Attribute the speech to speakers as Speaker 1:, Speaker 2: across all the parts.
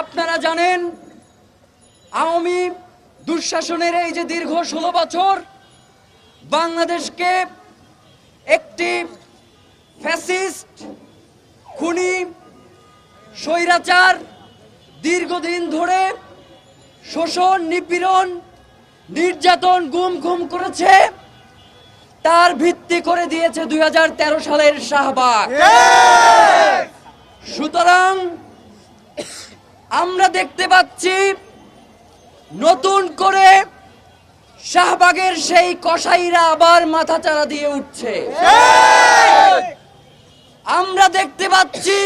Speaker 1: আপনারা জানেন, আওয়ামী দুঃশাসনের এই যে দীর্ঘ ষোলো বছর বাংলাদেশকে একটি ফ্যাসিস্ট, খুনি, স্বৈরাচার দীর্ঘদিন ধরে শোষণ, নিপীড়ন, নির্যাতন গুম খুম করেছে, তার ভিত্তি করে দিয়েছে দুই হাজার তেরো সালের শাহবাগ। সুতরাং আমরা দেখতে পাচ্ছি নতুন করে শাহবাগের সেই কসাইরা আবার মাথাচাড়া দিয়ে উঠছে। আমরা দেখতে পাচ্ছি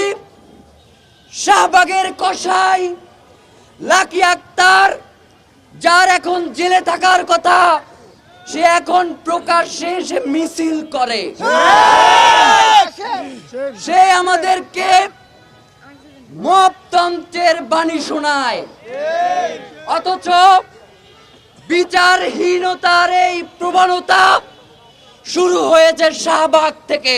Speaker 1: শাহবাগের কসাই লাকি আক্তার যার এখন জেলে থাকার কথা সে এখন প্রকাশ্যে সে মিছিল করে। সে আমাদেরকে মপতন্ত্রের বাণী শোনায়। অথচ বিচারহীনতার এই প্রবণতা শুরু হয়েছে শাহবাগ থেকে।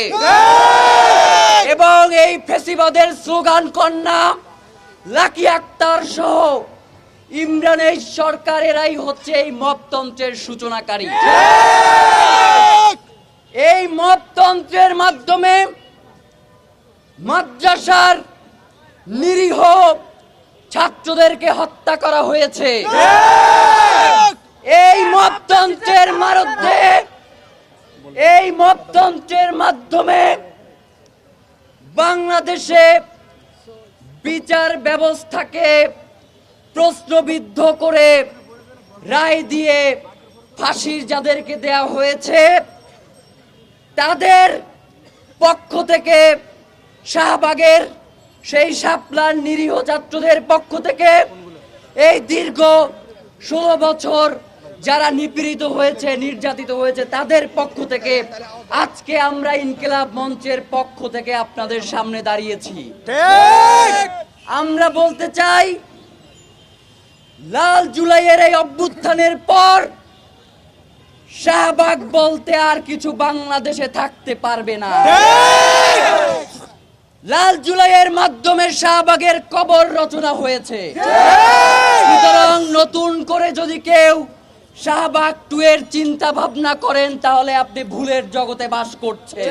Speaker 1: এবং এই ফেসিবাদের স্লোগান কন্যা, লাকি আক্তার সহ ইমরানের সরকারেরাই হচ্ছে এই মপতন্ত্রের সূচনাকারী। এই মপতন্ত্রের মাধ্যমে মাদ্রাসার নিরীহ ছাত্রদেরকে হত্যা করা হয়েছে। এই মপতন্ত্রের মারধ্যে এই মপতন্ত্রের মাধ্যমে বাংলাদেশে বিচার ব্যবস্থাকে প্রশ্নবিদ্ধ করে রায় দিয়ে ফাঁসির যাদেরকে দেয়া হয়েছে তাদের পক্ষ থেকে শাহবাগের সেই শাপলার নিরীহ ছাত্রদের পক্ষ থেকে এই দীর্ঘ ষোলো বছর যারা নিপীড়িত হয়েছে নির্যাতিত হয়েছে তাদের পক্ষ থেকে আজকে আমরা ইনকিলাব মঞ্চের পক্ষ থেকে আপনাদের সামনে দাঁড়িয়েছি। আমরা বলতে চাই লাল জুলাইয়ের এই অভ্যুত্থানের পর শাহবাগ বলতে আর কিছু বাংলাদেশে থাকতে পারবে না। লাল জুলাইয়ের মাধ্যমে শাহবাগের কবর রচনা হয়েছে সুতরাং নতুন করে যদি কেউ শাহবাগ টু এর চিন্তা ভাবনা করেন, তাহলে আপনি ভুলের জগতে বাস করছেন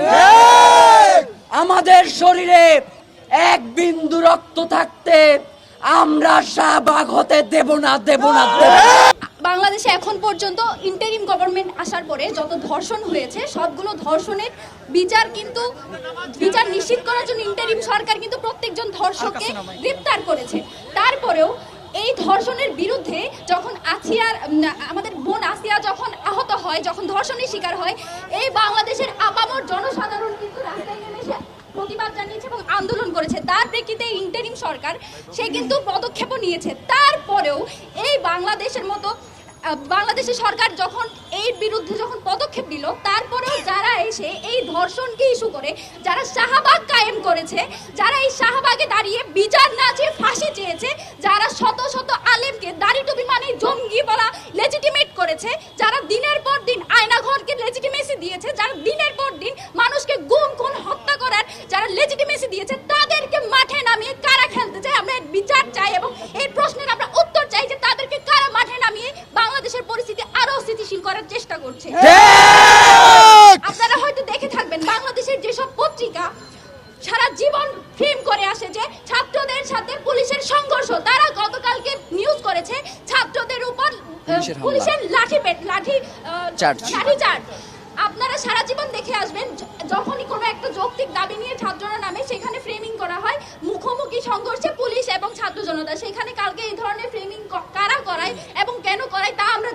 Speaker 1: আমাদের শরীরে এক বিন্দু রক্ত থাকতে আমরা শাহবাগ হতে দেব না দেব না, দেব।
Speaker 2: বাংলাদেশে এখন পর্যন্ত ইন্টারিম গভর্নমেন্ট আসার পরে যত ধর্ষণ হয়েছে সবগুলো ধর্ষণের বিচার কিন্তু বিচার নিশ্চিত করার জন্য ইন্টারিম সরকার কিন্তু প্রত্যেকজন ধর্ষককে গ্রেপ্তার করেছে। তারপরেও এই ধর্ষণের বিরুদ্ধে যখন আসিয়ার আমাদের বোন আসিয়া যখন আহত হয় যখন ধর্ষণের শিকার হয় এই বাংলাদেশের আপামর জনসাধারণ কিন্তু রাস্তায় নেমে এসে প্রতিবাদ জানিয়েছে এবং আন্দোলন করেছে। তার প্রেক্ষিতে ইন্টারিম সরকার সে কিন্তু পদক্ষেপও নিয়েছে। তারপরেও এই বাংলাদেশের মতো বাংলাদেশের সরকার যখন এর বিরুদ্ধে যখন পদক্ষেপ নিল, তারপরেও যারা এসে এই ধর্ষণকে ইস্যু করে, যারা শাহবাগ কায়েম করেছে, যারা এই শাহবাগে দাঁড়িয়ে বিচার না চেয়ে ফাঁসি চেয়েছে, যারা শত শত আলেমকে দাড়ি টুপি মানে জঙ্গি বলা লেজিটিমেট করেছে, যারা দিনের পর দিন আয়নাঘরকে লেজিটিমেসি দিয়েছে, যারা দিনের পর দিন মানুষকে গুম, খুন, হত্যা করার যারা লেজিটিমেসি দিয়েছে পুলিশের
Speaker 1: হামলা।
Speaker 2: পুলিশের লাঠি লাঠি
Speaker 1: চার্জ।
Speaker 2: লাঠি চার্জ আপনারা সারা জীবন দেখে আসবেন যখনই কোনো একটা যৌক্তিক দাবি নিয়ে ছাত্ররা নামে সেখানে ফ্রেমিং করা হয় মুখোমুখি সংঘর্ষে পুলিশ এবং ছাত্র জনতা সেখানে কালকে এই ধরনের ফ্রেমিং কারা করায় এবং কেন করায় তা আমরা